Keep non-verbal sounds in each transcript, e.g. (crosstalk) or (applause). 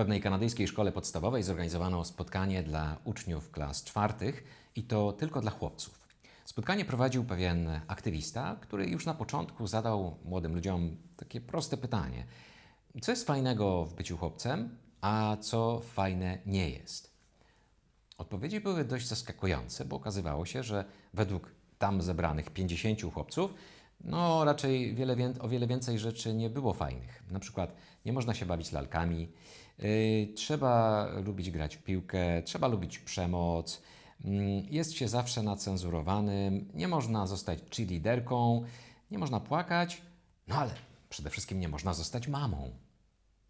pewnej kanadyjskiej szkole podstawowej zorganizowano spotkanie dla uczniów klas czwartych i to tylko dla chłopców. Spotkanie prowadził pewien aktywista, który już na początku zadał młodym ludziom takie proste pytanie: co jest fajnego w byciu chłopcem, a co fajne nie jest? Odpowiedzi były dość zaskakujące, bo okazywało się, że według tam zebranych 50 chłopców, no raczej wiele, o wiele więcej rzeczy nie było fajnych. Na przykład nie można się bawić lalkami, yy, trzeba lubić grać w piłkę, trzeba lubić przemoc, mm, jest się zawsze nacenzurowanym, nie można zostać cheerleaderką, nie można płakać, no ale przede wszystkim nie można zostać mamą.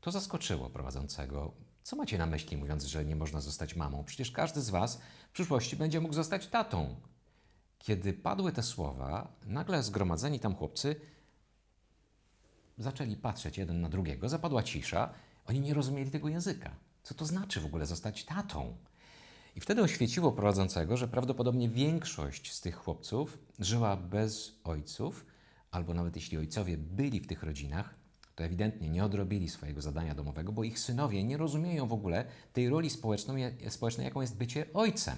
To zaskoczyło prowadzącego. Co macie na myśli, mówiąc, że nie można zostać mamą? Przecież każdy z Was w przyszłości będzie mógł zostać tatą. Kiedy padły te słowa, nagle zgromadzeni tam chłopcy zaczęli patrzeć jeden na drugiego, zapadła cisza. Oni nie rozumieli tego języka. Co to znaczy w ogóle zostać tatą? I wtedy oświeciło prowadzącego, że prawdopodobnie większość z tych chłopców żyła bez ojców, albo nawet jeśli ojcowie byli w tych rodzinach, to ewidentnie nie odrobili swojego zadania domowego, bo ich synowie nie rozumieją w ogóle tej roli społecznej, jaką jest bycie ojcem.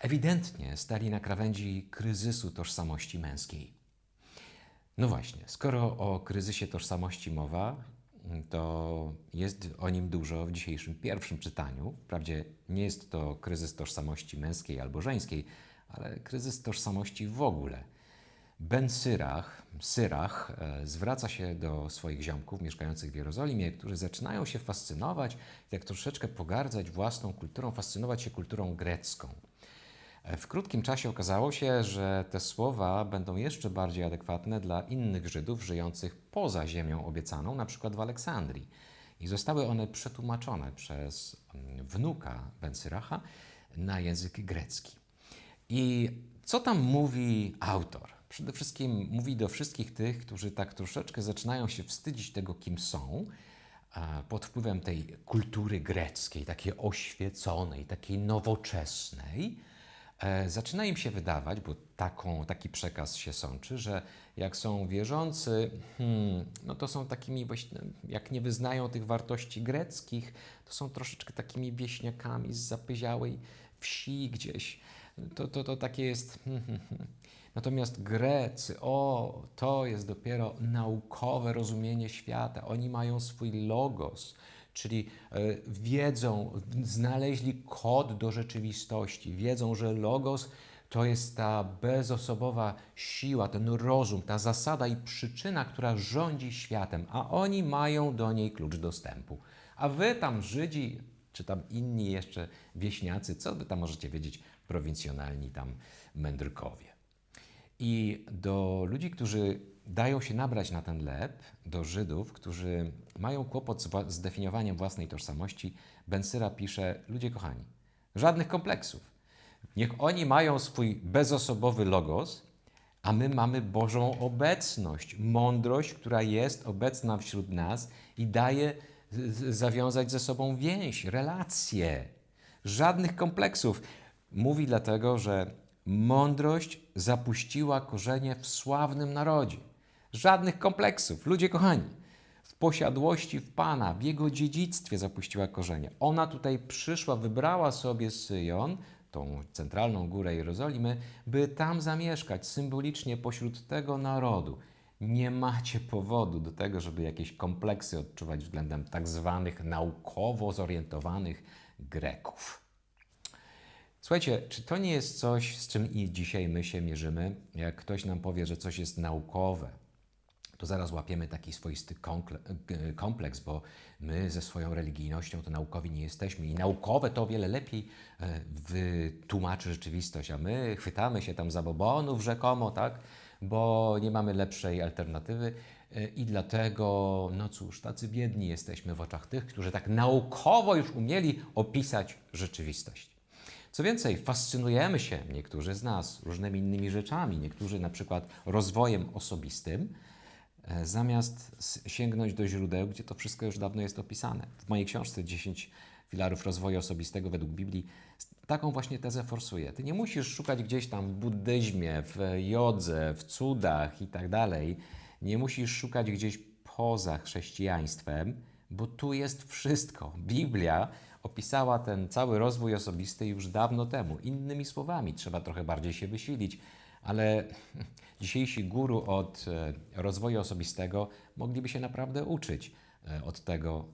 Ewidentnie stali na krawędzi kryzysu tożsamości męskiej. No właśnie, skoro o kryzysie tożsamości mowa, to jest o nim dużo w dzisiejszym pierwszym czytaniu. Wprawdzie nie jest to kryzys tożsamości męskiej albo żeńskiej, ale kryzys tożsamości w ogóle. Ben Syrach, Syrach e, zwraca się do swoich ziomków mieszkających w Jerozolimie, którzy zaczynają się fascynować, jak troszeczkę pogardzać własną kulturą, fascynować się kulturą grecką. E, W krótkim czasie okazało się, że te słowa będą jeszcze bardziej adekwatne dla innych Żydów żyjących poza ziemią obiecaną, na przykład w Aleksandrii. I zostały one przetłumaczone przez mm, wnuka Bensyracha na język grecki. I co tam mówi autor? Przede wszystkim mówi do wszystkich tych, którzy tak troszeczkę zaczynają się wstydzić tego, kim są, pod wpływem tej kultury greckiej, takiej oświeconej, takiej nowoczesnej, zaczyna im się wydawać, bo taką, taki przekaz się sączy, że jak są wierzący, hmm, no to są takimi właśnie, jak nie wyznają tych wartości greckich, to są troszeczkę takimi wieśniakami z zapyziałej wsi gdzieś. To, to, to takie jest. hmm, hmm, hmm. Natomiast Grecy, o, to jest dopiero naukowe rozumienie świata. Oni mają swój logos, czyli e, wiedzą, znaleźli kod do rzeczywistości. Wiedzą, że logos to jest ta bezosobowa siła, ten rozum, ta zasada i przyczyna, która rządzi światem, a oni mają do niej klucz dostępu. A wy tam, Żydzi, czy tam inni jeszcze wieśniacy, co wy tam możecie wiedzieć, prowincjonalni tam mędrkowie. I do ludzi, którzy dają się nabrać na ten lep, do Żydów, którzy mają kłopot z, z definiowaniem własnej tożsamości, Bensyra pisze: Ludzie kochani, żadnych kompleksów. Niech oni mają swój bezosobowy logos, a my mamy Bożą obecność, mądrość, która jest obecna wśród nas i daje zawiązać ze sobą więź, relacje. Żadnych kompleksów. Mówi dlatego, że mądrość zapuściła korzenie w sławnym narodzie. Żadnych kompleksów. Ludzie kochani, w posiadłości w Pana, w Jego dziedzictwie zapuściła korzenie. Ona tutaj przyszła, wybrała sobie Syjon, tą centralną górę Jerozolimy, by tam zamieszkać symbolicznie pośród tego narodu. Nie macie powodu do tego, żeby jakieś kompleksy odczuwać względem tak zwanych naukowo zorientowanych Greków. Słuchajcie, czy to nie jest coś, z czym i dzisiaj my się mierzymy? Jak ktoś nam powie, że coś jest naukowe, to zaraz łapiemy taki swoisty kompleks, bo my ze swoją religijnością to naukowi nie jesteśmy i naukowe to o wiele lepiej e, wytłumaczy rzeczywistość, a my chwytamy się tam za bobonów rzekomo, tak, bo nie mamy lepszej alternatywy e, i dlatego, no cóż, tacy biedni jesteśmy w oczach tych, którzy tak naukowo już umieli opisać rzeczywistość. Co więcej, fascynujemy się, niektórzy z nas, różnymi innymi rzeczami, niektórzy na przykład rozwojem osobistym, e, zamiast sięgnąć do źródeł, gdzie to wszystko już dawno jest opisane. W mojej książce 10 filarów rozwoju osobistego według Biblii taką właśnie tezę forsuję. Ty nie musisz szukać gdzieś tam w buddyzmie, w jodze, w cudach i tak dalej. Nie musisz szukać gdzieś poza chrześcijaństwem, bo tu jest wszystko. Biblia opisała ten cały rozwój osobisty już dawno temu. Innymi słowami, trzeba trochę bardziej się wysilić, ale (laughs) dzisiejsi guru od e, rozwoju osobistego mogliby się naprawdę uczyć e, od tego,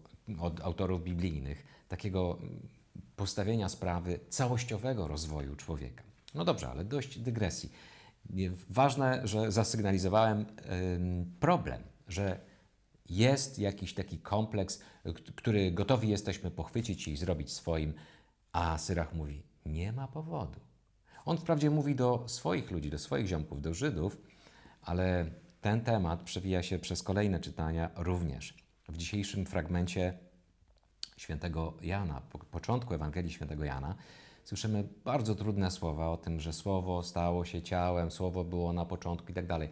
od autorów biblijnych, takiego mm, postawienia sprawy całościowego rozwoju człowieka. No dobrze, ale dość dygresji. Ważne, że zasygnalizowałem problem, że jest jakiś taki kompleks, który gotowi jesteśmy pochwycić i zrobić swoim, a Syrach mówi: Nie ma powodu. On wprawdzie mówi do swoich ludzi, do swoich ziomków, do Żydów, ale ten temat przewija się przez kolejne czytania również. W dzisiejszym fragmencie świętego Jana, po początku Ewangelii świętego Jana, słyszymy bardzo trudne słowa o tym, że słowo stało się ciałem, słowo było na początku i tak dalej.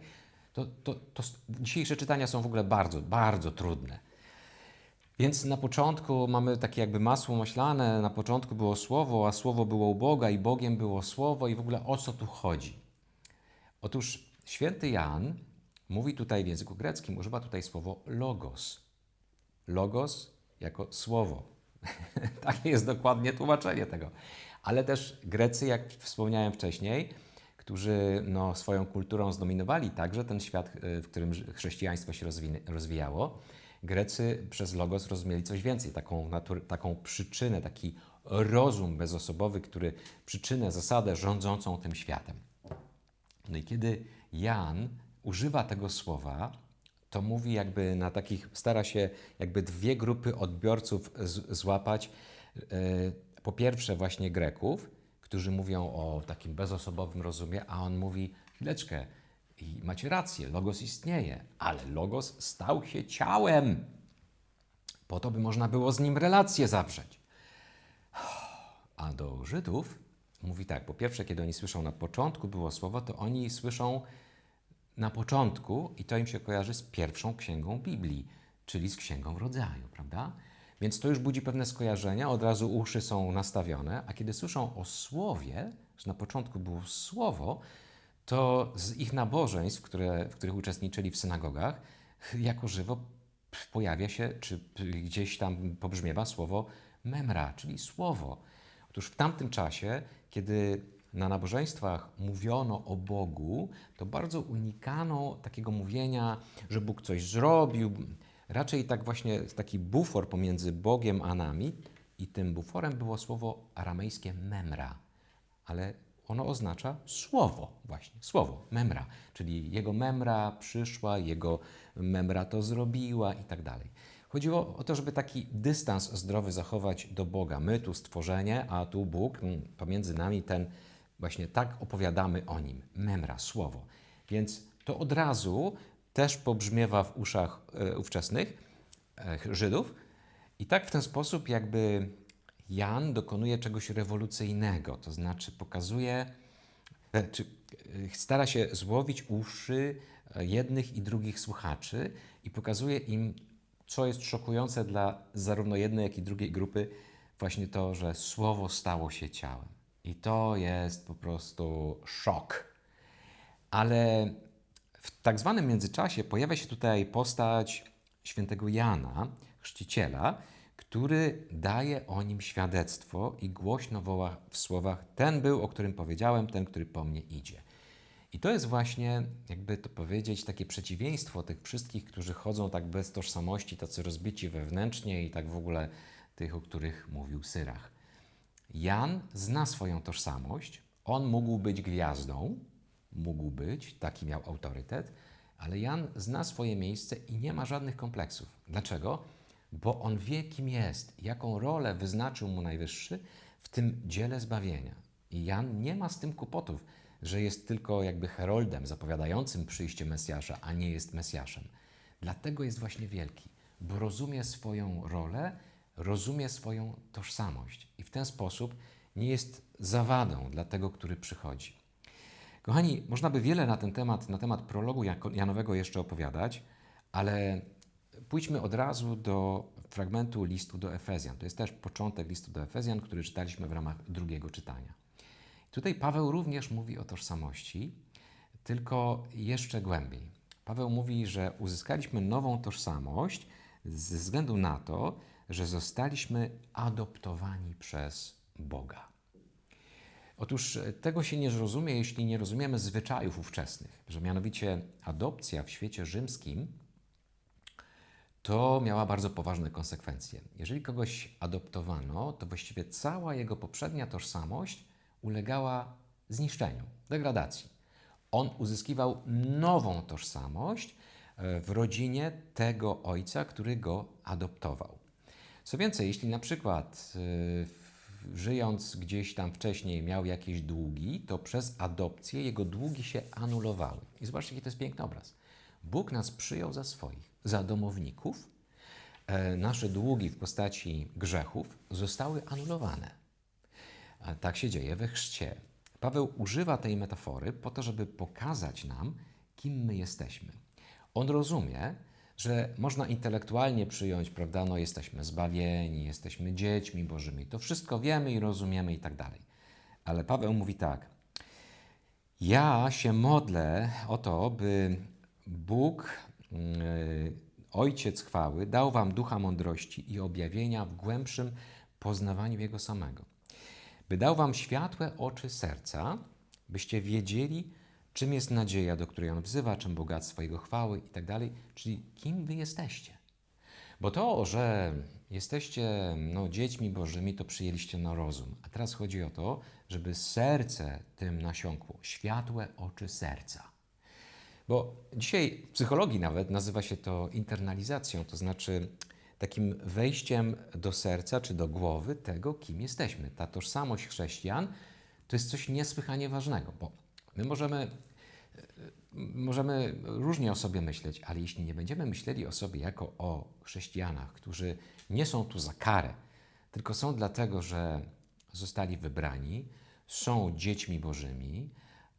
To, to, to dzisiejsze czytania są w ogóle bardzo, bardzo trudne. Więc na początku mamy takie jakby masło maślane, na początku było słowo, a słowo było u Boga i Bogiem było słowo i w ogóle o co tu chodzi? Otóż święty Jan mówi tutaj w języku greckim, używa tutaj słowo logos. Logos jako słowo. (laughs) Takie jest dokładnie tłumaczenie tego. Ale też Grecy, jak wspomniałem wcześniej, którzy no, swoją kulturą zdominowali także ten świat, y, w którym chrześcijaństwo się rozwijało, Grecy przez logos rozumieli coś więcej, taką, natur- taką przyczynę, taki rozum bezosobowy, który przyczynę, zasadę rządzącą tym światem. No i kiedy Jan używa tego słowa, to mówi jakby na takich, stara się jakby dwie grupy odbiorców złapać. E, Po pierwsze właśnie Greków, którzy mówią o takim bezosobowym rozumie, a on mówi, chwileczkę, i macie rację, Logos istnieje, ale Logos stał się ciałem, po to by można było z nim relacje zawrzeć. A do Żydów mówi tak, po pierwsze, kiedy oni słyszą na początku było słowo, to oni słyszą na początku i to im się kojarzy z pierwszą księgą Biblii, czyli z księgą rodzaju, prawda? Więc to już budzi pewne skojarzenia, od razu uszy są nastawione, a kiedy słyszą o słowie, że na początku było słowo, to z ich nabożeństw, które, w których uczestniczyli w synagogach, (laughs) jako żywo pojawia się, czy gdzieś tam pobrzmiewa słowo memra, czyli słowo. Otóż w tamtym czasie, kiedy na nabożeństwach mówiono o Bogu, to bardzo unikano takiego mówienia, że Bóg coś zrobił. Raczej tak właśnie taki bufor pomiędzy Bogiem a nami i tym buforem było słowo aramejskie memra, ale ono oznacza słowo, właśnie, słowo, memra, czyli jego memra przyszła, jego memra to zrobiła i tak dalej. Chodziło o to, żeby taki dystans zdrowy zachować do Boga. My tu stworzenie, a tu Bóg, mm, pomiędzy nami ten, właśnie tak opowiadamy o nim, memra, słowo. Więc to od razu też pobrzmiewa w uszach e, ówczesnych e, Żydów i tak w ten sposób jakby Jan dokonuje czegoś rewolucyjnego, to znaczy pokazuje, e, czy stara się złowić uszy jednych i drugich słuchaczy i pokazuje im, co jest szokujące dla zarówno jednej, jak i drugiej grupy, właśnie to, że słowo stało się ciałem. I to jest po prostu szok. Ale w tak zwanym międzyczasie pojawia się tutaj postać świętego Jana, chrzciciela, który daje o nim świadectwo i głośno woła w słowach: Ten był, o którym powiedziałem, ten, który po mnie idzie. I to jest właśnie, jakby to powiedzieć, takie przeciwieństwo tych wszystkich, którzy chodzą tak bez tożsamości, tacy rozbici wewnętrznie i tak w ogóle tych, o których mówił Syrach. Jan zna swoją tożsamość. On mógł być gwiazdą, mógł być, taki miał autorytet, ale Jan zna swoje miejsce i nie ma żadnych kompleksów. Dlaczego? Bo on wie, kim jest, jaką rolę wyznaczył mu Najwyższy w tym dziele zbawienia. I Jan nie ma z tym kłopotów, że jest tylko jakby heroldem zapowiadającym przyjście Mesjasza, a nie jest Mesjaszem. Dlatego jest właśnie wielki, bo rozumie swoją rolę, rozumie swoją tożsamość i w ten sposób nie jest zawadą dla tego, który przychodzi. Kochani, można by wiele na ten temat, na temat prologu Janowego jeszcze opowiadać, ale pójdźmy od razu do fragmentu listu do Efezjan. To jest też początek listu do Efezjan, który czytaliśmy w ramach drugiego czytania. Tutaj Paweł również mówi o tożsamości, tylko jeszcze głębiej. Paweł mówi, że uzyskaliśmy nową tożsamość ze względu na to, że zostaliśmy adoptowani przez Boga. Otóż e, tego się nie zrozumie, jeśli nie rozumiemy zwyczajów ówczesnych, że mianowicie adopcja w świecie rzymskim to miała bardzo poważne konsekwencje. Jeżeli kogoś adoptowano, to właściwie cała jego poprzednia tożsamość ulegała zniszczeniu, degradacji. On uzyskiwał nową tożsamość e, w rodzinie tego ojca, który go adoptował. Co więcej, jeśli na przykład y, żyjąc gdzieś tam wcześniej miał jakieś długi, to przez adopcję jego długi się anulowały. I zobaczcie, jaki to jest piękny obraz. Bóg nas przyjął za swoich, za domowników. E, nasze długi w postaci grzechów zostały anulowane. A tak się dzieje we chrzcie. Paweł używa tej metafory po to, żeby pokazać nam, kim my jesteśmy. On rozumie, że można intelektualnie przyjąć, prawda, no jesteśmy zbawieni, jesteśmy dziećmi Bożymi, to wszystko wiemy i rozumiemy i tak dalej. Ale Paweł mówi tak, ja się modlę o to, by Bóg, yy, Ojciec chwały, dał wam ducha mądrości i objawienia w głębszym poznawaniu Jego samego. By dał wam światłe oczy serca, byście wiedzieli, czym jest nadzieja, do której On wzywa, czym bogactwo Jego chwały i tak czyli kim wy jesteście. Bo to, że jesteście no, dziećmi Bożymi, to przyjęliście na rozum. A teraz chodzi o to, żeby serce tym nasiąkło, światłe oczy serca. Bo dzisiaj w psychologii nawet nazywa się to internalizacją, to znaczy takim wejściem do serca czy do głowy tego, kim jesteśmy. Ta tożsamość chrześcijan to jest coś niesłychanie ważnego, bo my możemy, możemy różnie o sobie myśleć, ale jeśli nie będziemy myśleli o sobie jako o chrześcijanach, którzy nie są tu za karę, tylko są dlatego, że zostali wybrani, są dziećmi Bożymi,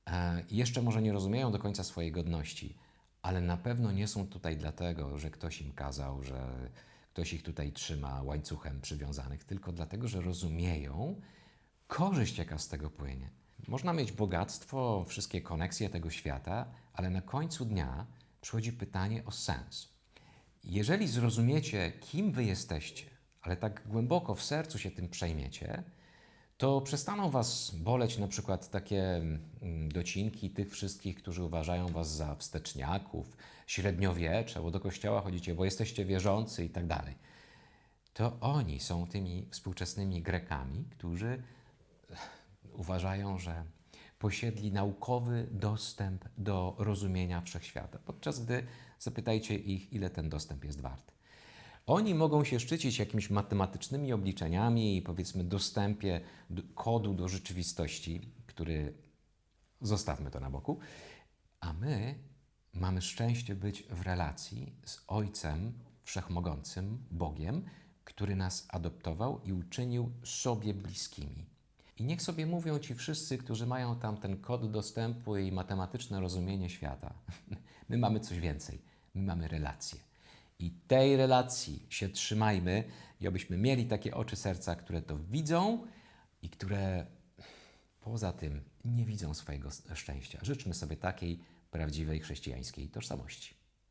e, jeszcze może nie rozumieją do końca swojej godności, ale na pewno nie są tutaj dlatego, że ktoś im kazał, że ktoś ich tutaj trzyma łańcuchem przywiązanych, tylko dlatego, że rozumieją korzyść, jaka z tego płynie. Można mieć bogactwo, wszystkie koneksje tego świata, ale na końcu dnia przychodzi pytanie o sens. Jeżeli zrozumiecie, kim wy jesteście, ale tak głęboko w sercu się tym przejmiecie, to przestaną Was boleć na przykład takie mm, docinki tych wszystkich, którzy uważają Was za wsteczniaków, średniowiecze, bo do kościoła chodzicie, bo jesteście wierzący i tak dalej. To oni są tymi współczesnymi Grekami, którzy uważają, że posiedli naukowy dostęp do rozumienia wszechświata, podczas gdy zapytajcie ich, ile ten dostęp jest wart. Oni mogą się szczycić jakimiś matematycznymi obliczeniami i powiedzmy dostępie do, kodu do rzeczywistości, który zostawmy to na boku, a my mamy szczęście być w relacji z Ojcem Wszechmogącym, Bogiem, który nas adoptował i uczynił sobie bliskimi. I niech sobie mówią ci wszyscy, którzy mają tam ten kod dostępu i matematyczne rozumienie świata. (laughs) My mamy coś więcej. My mamy relację. I tej relacji się trzymajmy i abyśmy mieli takie oczy serca, które to widzą i które poza tym nie widzą swojego szczęścia. Życzmy sobie takiej prawdziwej chrześcijańskiej tożsamości.